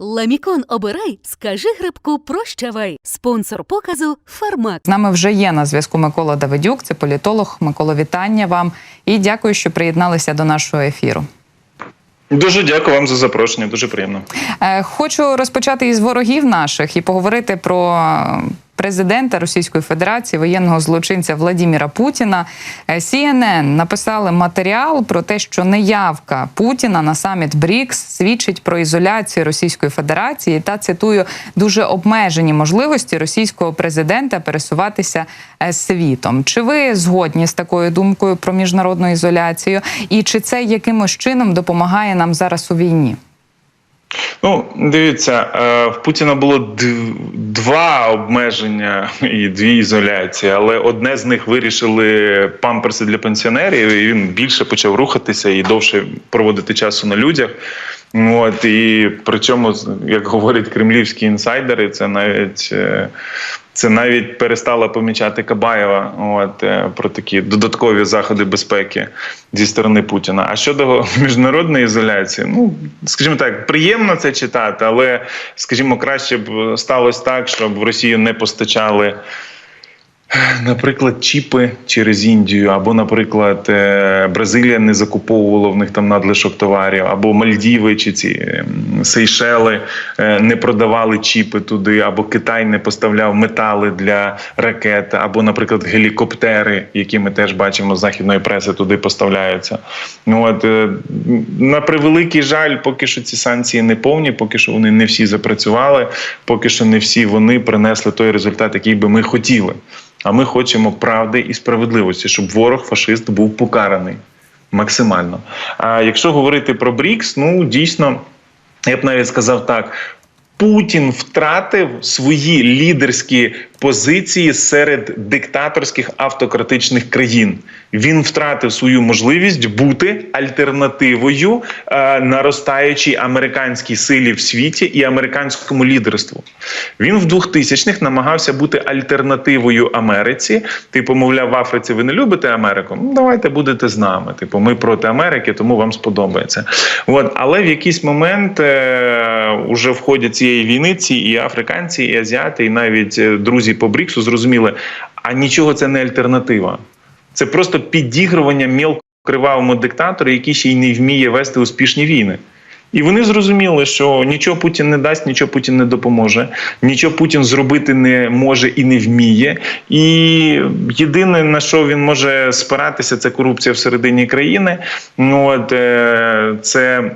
Ламікон обирай, скажи грибку прощавай. Спонсор показу Фармак. З нами вже є на зв'язку Микола Давидюк, це політолог. Микола, вітання вам і дякую, що приєдналися до нашого ефіру. Дуже дякую вам за запрошення. Дуже приємно. Е, Хочу розпочати із ворогів наших і поговорити про президента Російської Федерації, воєнного злочинця Владіміра Путіна. Е, CNN написали матеріал про те, що неявка Путіна на саміт БРІКС свідчить про ізоляцію Російської Федерації та цитую дуже обмежені можливості російського президента пересуватися е, світом. Чи ви згодні з такою думкою про міжнародну ізоляцію? І чи це якимось чином допомагає нам зараз у війні? Ну, дивіться, е, в Путіна було два обмеження і дві ізоляції, але одне з них вирішили памперси для пенсіонерів, і він більше почав рухатися і довше проводити часу на людях. От і при цьому, як говорять кремлівські інсайдери, це навіть. е, Це навіть перестала помічати Кабаєва от, е, про такі додаткові заходи безпеки зі сторони Путіна. А щодо міжнародної ізоляції, ну скажімо так, приємно це читати, але скажімо, краще б сталося так, щоб в Росію не постачали. Наприклад, чіпи через Індію, або, наприклад, е, Бразилія не закуповувала в них там надлишок товарів, або Мальдіви чи ці ем, Сейшели е, не продавали чіпи туди, або Китай не поставляв метали для ракет, або, наприклад, гелікоптери, які ми теж бачимо з західної преси, туди поставляються. От е, на превеликий жаль, поки що ці санкції не повні, поки що вони не всі запрацювали, поки що не всі вони принесли той результат, який би ми хотіли. А ми хочемо правди і справедливості, щоб ворог фашист був покараний максимально. А якщо говорити про БРІКС, ну дійсно, я б навіть сказав так. Путін втратив свої лідерські позиції серед диктаторських автократичних країн. Він втратив свою можливість бути альтернативою е, наростаючій американській силі в світі і американському лідерству. Він в 2000-х намагався бути альтернативою Америці. Типу, мовляв, в Африці ви не любите Америку? Ну давайте будете з нами. Типу, ми проти Америки, тому вам сподобається. От, але в якийсь момент е, уже в ході цієї війни ці і африканці, і азіати, і навіть е, друзі по Бріксу зрозуміли, а нічого це не альтернатива. Це просто підігрування мілкокривавому диктатору, який ще й не вміє вести успішні війни. І вони зрозуміли, що нічого Путін не дасть, нічого Путін не допоможе, нічого Путін зробити не може і не вміє. І єдине на що він може спиратися, це корупція всередині країни. Ну от е, це.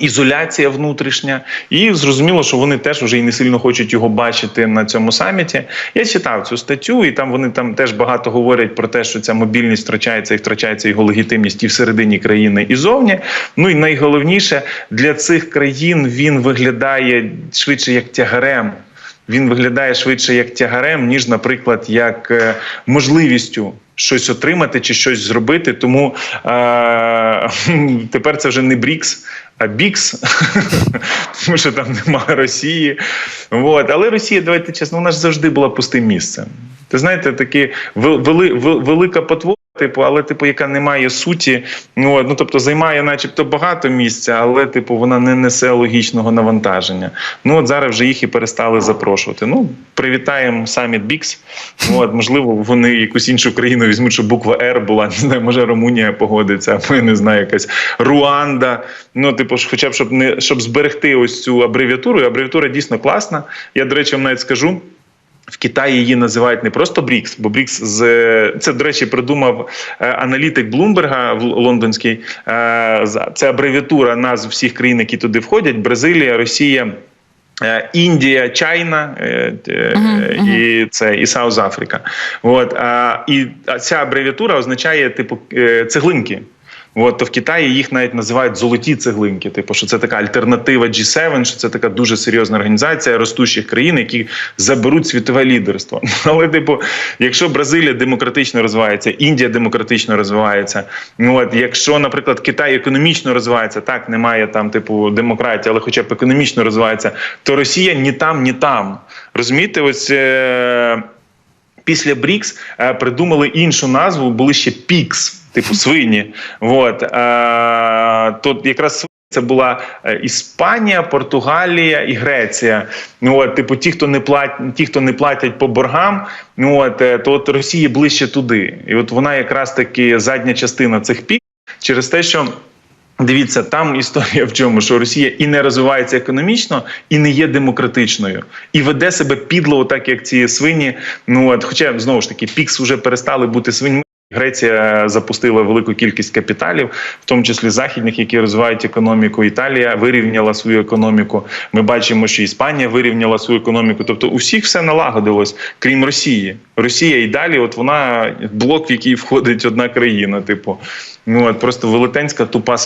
Ізоляція внутрішня, і зрозуміло, що вони теж вже і не сильно хочуть його бачити на цьому саміті. Я читав цю статтю, і там вони там теж багато говорять про те, що ця мобільність втрачається і втрачається його легітимність і всередині країни, і зовні. Ну і найголовніше для цих країн він виглядає швидше як тягарем. Він виглядає швидше як тягарем, ніж, наприклад, як е, можливістю щось отримати чи щось зробити. Тому е- тепер це вже не Брікс, а Бікс, тому що там немає Росії. От. Але Росія, давайте чесно, вона ж завжди була пустим місцем. Ти знаєте, такі вели, велика потвора. Типу, але типу, яка не має суті, ну ну тобто займає, начебто, багато місця, але типу вона не несе логічного навантаження. Ну от зараз вже їх і перестали запрошувати. Ну привітаємо саміт Бікс. От можливо, вони якусь іншу країну візьмуть, щоб буква Р була. Не знаю, може Румунія погодиться, або я не знаю, якась Руанда. Ну, типу, хоча б щоб не щоб зберегти ось цю абревіатуру. І абревіатура дійсно класна. Я до речі, вам навіть скажу. В Китаї її називають не просто Брікс, бо Брікс з це, до речі, придумав е, аналітик Блумберга в лондонський. Е, Це абревіатура назв всіх країн, які туди входять: Бразилія, Росія. е, Індія, Чайна і це і Саус Африка. От і ця абревіатура означає типу цеглинки. От, то в Китаї їх навіть називають золоті цеглинки. Типу, що це така альтернатива G7, що це така дуже серйозна організація ростущих країн, які заберуть світове лідерство. Але, типу, якщо Бразилія демократично розвивається, Індія демократично розвивається. Ну от якщо, наприклад, Китай економічно розвивається, так немає там типу демократії, але хоча б економічно розвивається, то Росія ні там, ні там. Розумієте, ось. Е- Після Брікс е, придумали іншу назву, були ще Пікс, типу свині. От, е, то якраз Це була е, Іспанія, Португалія і Греція. Ну от, типу, ті, хто не платять, ті, хто не платять по боргам, ну от е, то от Росія ближче туди. І от вона якраз таки задня частина цих пік через те, що. Дивіться, там історія в чому, що Росія і не розвивається економічно, і не є демократичною, і веде себе підло, так як ці свині. Ну от, хоча знову ж таки, пікс вже перестали бути свиньми. Греція запустила велику кількість капіталів, в тому числі західних, які розвивають економіку. Італія вирівняла свою економіку. Ми бачимо, що Іспанія вирівняла свою економіку. Тобто, у всіх все налагодилось, крім Росії. Росія і далі, от вона блок, в який входить одна країна. Типу, ну от просто велетенська тупа.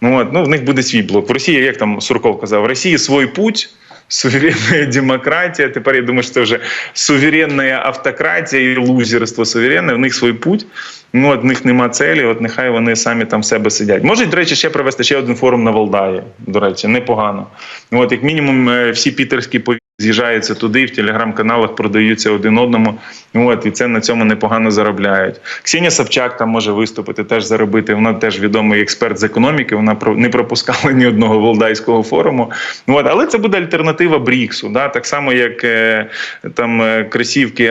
Ну от ну в них буде свій блок. В Росії, як там Сурков казав, в Росії свій путь. Суверенная демократія. Тепер я думаю, що це вже суверенна автократія і лузерство суверенне. В них свій путь. Ну от в них нема целі. От нехай вони самі там себе сидять. Можуть, до речі, ще провести ще один форум на Валдаї. До речі, непогано. От як мінімум, е, всі пітерські пові з'їжджаються туди, в телеграм-каналах продаються один одному. От і це на цьому непогано заробляють. Ксенія Собчак там може виступити, теж заробити. Вона теж відомий експерт з економіки. Вона не пропускала ні одного Волдайського форуму. От, але це буде альтернатива Бріксу. Да? Так само, як е, там е, кросівки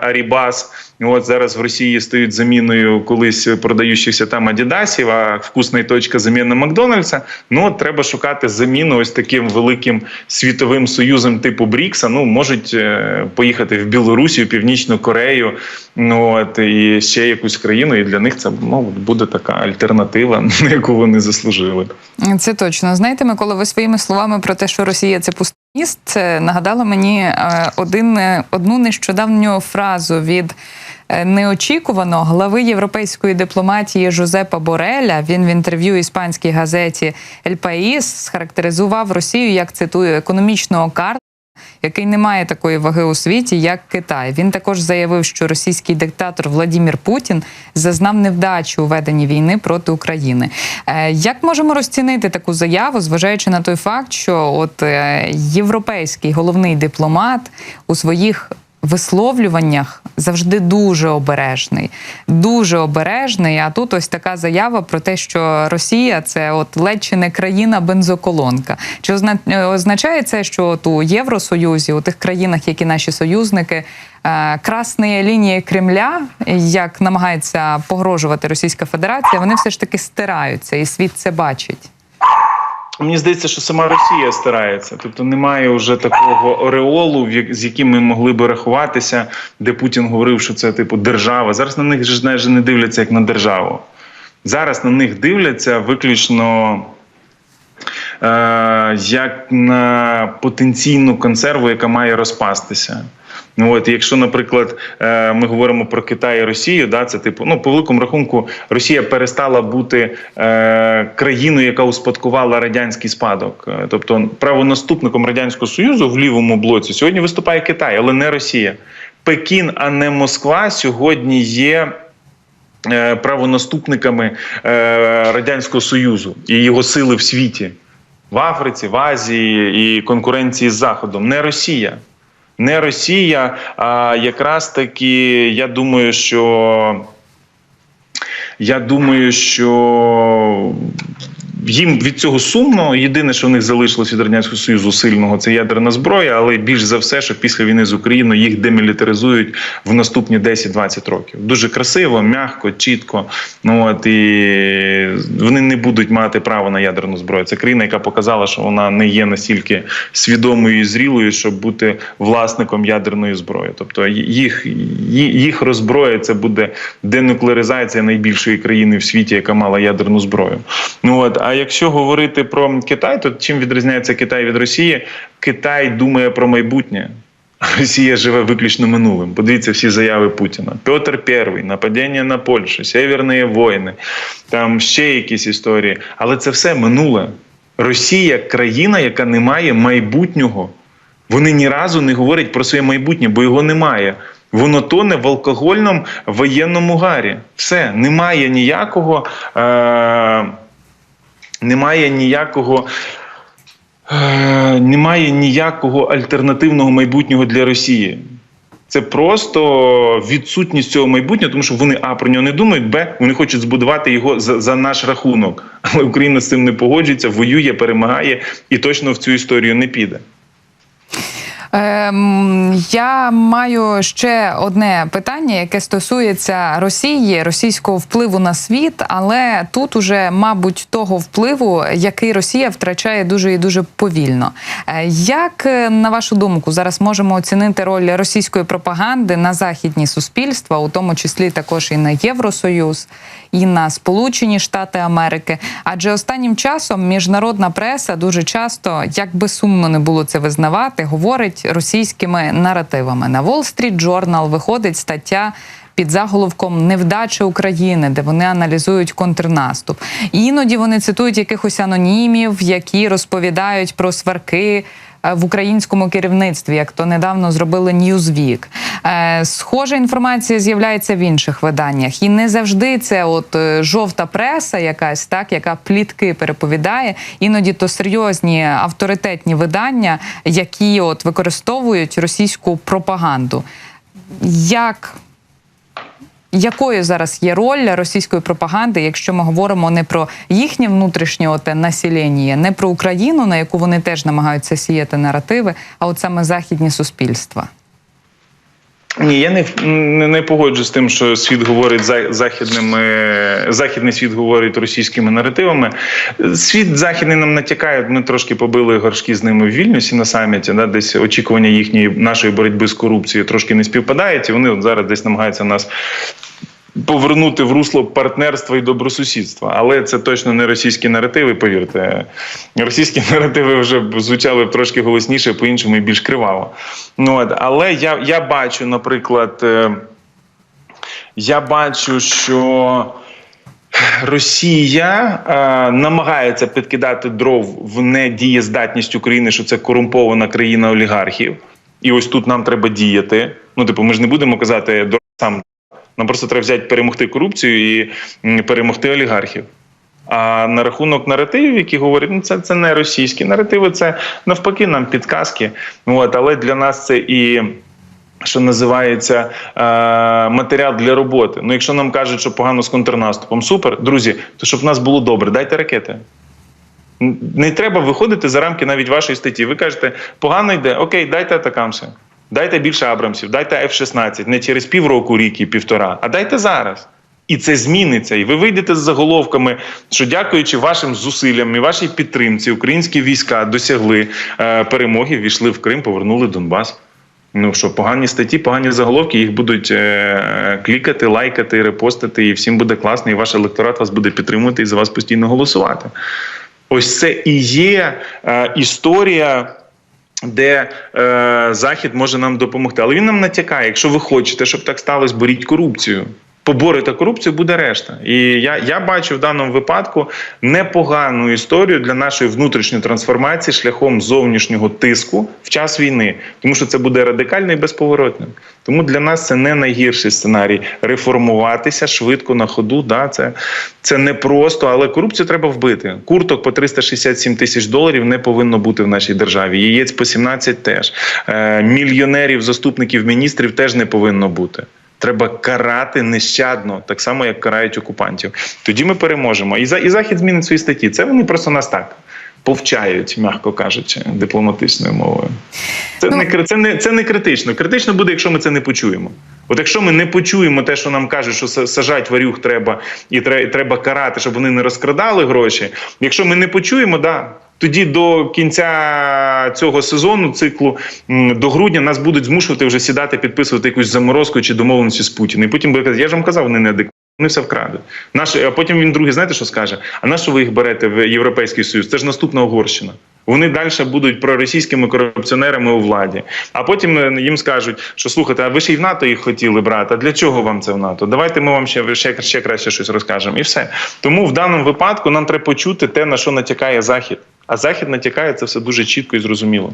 Арібас. От зараз в Росії стають заміною колись продаючихся там Адідасів, а вкусна точка заміна Макдональдса. Ну от треба шукати заміну ось таким великим світовим союзом типу Брікса. Ну можуть е, поїхати в Білорусію, Північну Корею, ну от і ще якусь країну. І для них це ну, буде така альтернатива, на яку вони заслужили. Це точно. Знаєте, Микола, ви своїми словами про те, що Росія це пустий міст, нагадала нагадало мені е, один, е, одну нещодавню фразу від е, неочікувано глави європейської дипломатії Жозепа Бореля. Він в інтерв'ю іспанській газеті «Ель Паїс» схарактеризував Росію як цитую економічного карта який не має такої ваги у світі, як Китай. Він також заявив, що російський диктатор Владімір Путін зазнав невдачі у веденні війни проти України. Е, Як можемо розцінити таку заяву, зважаючи на той факт, що от е, європейський головний дипломат у своїх висловлюваннях завжди дуже обережний, дуже обережний. А тут ось така заява про те, що Росія це от ледь чи не країна бензоколонка. Чи е, означає це, що от у Євросоюзі, у тих країнах, які наші союзники, е, красні лінії Кремля, як намагається погрожувати Російська Федерація, вони все ж таки стираються, і світ це бачить. Мені здається, що сама Росія старається, тобто немає вже такого ореолу, з яким ми могли би рахуватися, де Путін говорив, що це типу держава. Зараз на них ж не дивляться як на державу. Зараз на них дивляться виключно е, як на потенційну консерву, яка має розпастися. Ну от, якщо, наприклад, е, ми говоримо про Китай і Росію, да, це типу, ну по великому рахунку, Росія перестала бути е, країною, яка успадкувала радянський спадок. Е, Тобто, правонаступником радянського союзу в лівому блоці сьогодні виступає Китай, але не Росія. Пекін, а не Москва, сьогодні є. е, Правонаступниками радянського союзу і його сили в світі в Африці, в Азії і конкуренції з Заходом, не Росія. Не Росія, а якраз таки, я думаю, що я думаю, що їм від цього сумно. Єдине, що в них залишилось від радянського союзу сильного, це ядерна зброя, але більш за все, що після війни з Україною їх демілітаризують в наступні 10-20 років. Дуже красиво, м'яко, чітко. Ну от і вони не будуть мати право на ядерну зброю. Це країна, яка показала, що вона не є настільки свідомою і зрілою, щоб бути власником ядерної зброї. Тобто їх, їх роззброя це буде денуклеаризація найбільшої країни в світі, яка мала ядерну зброю. Ну от, а якщо говорити про Китай, то чим відрізняється Китай від Росії? Китай думає про майбутнє. Росія живе виключно минулим. Подивіться всі заяви Путіна. Петр І, нападіння на Польщу, Северні воїни, там ще якісь історії. Але це все минуле. Росія країна, яка не має майбутнього. Вони ні разу не говорять про своє майбутнє, бо його немає. Воно тоне в алкогольному воєнному гарі. Все, немає ніякого. Е- немає ніякого. Е, немає ніякого альтернативного майбутнього для Росії. Це просто відсутність цього майбутнього, тому що вони а про нього не думають, б вони хочуть збудувати його за, за наш рахунок. Але Україна з цим не погоджується, воює, перемагає і точно в цю історію не піде. Ем, я маю ще одне питання, яке стосується Росії, російського впливу на світ, але тут уже, мабуть, того впливу, який Росія втрачає дуже і дуже повільно. Е, Як е, на вашу думку зараз можемо оцінити роль російської пропаганди на західні суспільства, у тому числі також і на Євросоюз, і на Сполучені Штати Америки? Адже останнім часом міжнародна преса дуже часто, як би сумно не було це визнавати, говорить російськими наративами. На Wall Street Journal виходить стаття. Під заголовком Невдача України, де вони аналізують контрнаступ. Іноді вони цитують якихось анонімів, які розповідають про сварки в українському керівництві, як то недавно зробили Newsweek. Е, Схожа інформація з'являється в інших виданнях, і не завжди це от е, жовта преса, якась так, яка плітки переповідає. Іноді то серйозні авторитетні видання, які от використовують російську пропаганду. Як якою зараз є роль російської пропаганди, якщо ми говоримо не про їхнє внутрішнє оте населення, не про Україну, на яку вони теж намагаються сіяти наративи, а от саме західні суспільства? Ні, я не, не, погоджуюсь з тим, що світ говорить за західними західний світ говорить російськими наративами. Світ західний нам натякає. Ми трошки побили горшки з ними в Вільнюсі на саміті. Да, десь очікування їхньої нашої боротьби з корупцією трошки не співпадають, і вони от зараз десь намагаються нас. Повернути в русло партнерства і добросусідства, але це точно не російські наративи. Повірте, російські наративи вже звучали трошки голосніше, по-іншому і більш криваво. Ну от але я, я бачу, наприклад, е, я бачу, що Росія е, намагається підкидати дров в недієздатність України, що це корумпована країна олігархів, і ось тут нам треба діяти. Ну, типу, ми ж не будемо казати «Дров сам. Нам просто треба взяти перемогти корупцію і перемогти олігархів. А на рахунок наративів, які говорять, ну це, це не російські наративи, це навпаки нам підказки. От, але для нас це і. Що називається е, матеріал для роботи. Ну, якщо нам кажуть, що погано з контрнаступом, супер, друзі, то щоб в нас було добре, дайте ракети. Не треба виходити за рамки навіть вашої статті. Ви кажете, погано йде, окей, дайте атакамси, дайте більше Абрамсів, дайте F-16, не через півроку, рік і півтора, а дайте зараз. І це зміниться. І ви вийдете з заголовками, що дякуючи вашим зусиллям і вашій підтримці, українські війська досягли е, перемоги, війшли в Крим, повернули Донбас. Ну що, погані статті, погані заголовки, їх будуть е, клікати, лайкати, репостити, і всім буде класно, і ваш електорат вас буде підтримувати і за вас постійно голосувати. Ось це і є е, історія. Де е, Захід може нам допомогти, але він нам натякає, якщо ви хочете, щоб так сталося, боріть корупцію. Поборете корупцію, буде решта. І я, я бачу в даному випадку непогану історію для нашої внутрішньої трансформації шляхом зовнішнього тиску в час війни, тому що це буде радикально і безповоротним. Тому для нас це не найгірший сценарій реформуватися швидко на ходу. Да, це, це не просто, але корупцію треба вбити. Курток по 367 тисяч доларів не повинно бути в нашій державі. Яєць по 17 теж. Е, мільйонерів, заступників міністрів теж не повинно бути. Треба карати нещадно, так само як карають окупантів. Тоді ми переможемо. І за і захід змінить свої статті. Це вони просто нас так повчають, м'яко кажучи, дипломатичною мовою. Це Ну- не це не це не критично. Критично буде, якщо ми це не почуємо. От якщо ми не почуємо те, що нам кажуть, що са- сажать варюх треба і тре- і треба карати, щоб вони не розкрадали гроші. Якщо ми не почуємо, да. Тоді до кінця цього сезону циклу до грудня нас будуть змушувати вже сідати, підписувати якусь заморозку чи домовленості з Путіним. І потім буде казати, я ж вам казав, вони неадекватні. Вони все вкрадуть. Наш, а потім він другий, знаєте, що скаже? А на що ви їх берете в Європейський Союз? Це ж наступна Угорщина. Вони далі будуть проросійськими корупціонерами у владі. А потім е, їм скажуть, що слухайте, а ви ж і в НАТО їх хотіли брати. А для чого вам це в НАТО? Давайте ми вам ще, ще, ще краще щось розкажемо. І все. Тому в даному випадку нам треба почути те, на що натякає Захід. А Захід натякає це все дуже чітко і зрозуміло.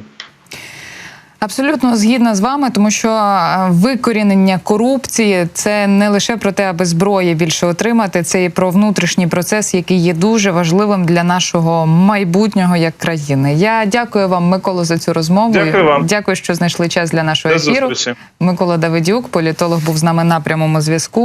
Абсолютно згідна з вами, тому що е, викорінення корупції це не лише про те, аби зброї більше отримати, це і про внутрішній процес, який є дуже важливим для нашого майбутнього як країни. Я дякую вам, Миколо, за цю розмову. Дякую вам. Дякую, що знайшли час для нашого До ефіру. зустрічі. Микола Давидюк, політолог, був з нами на прямому зв'язку.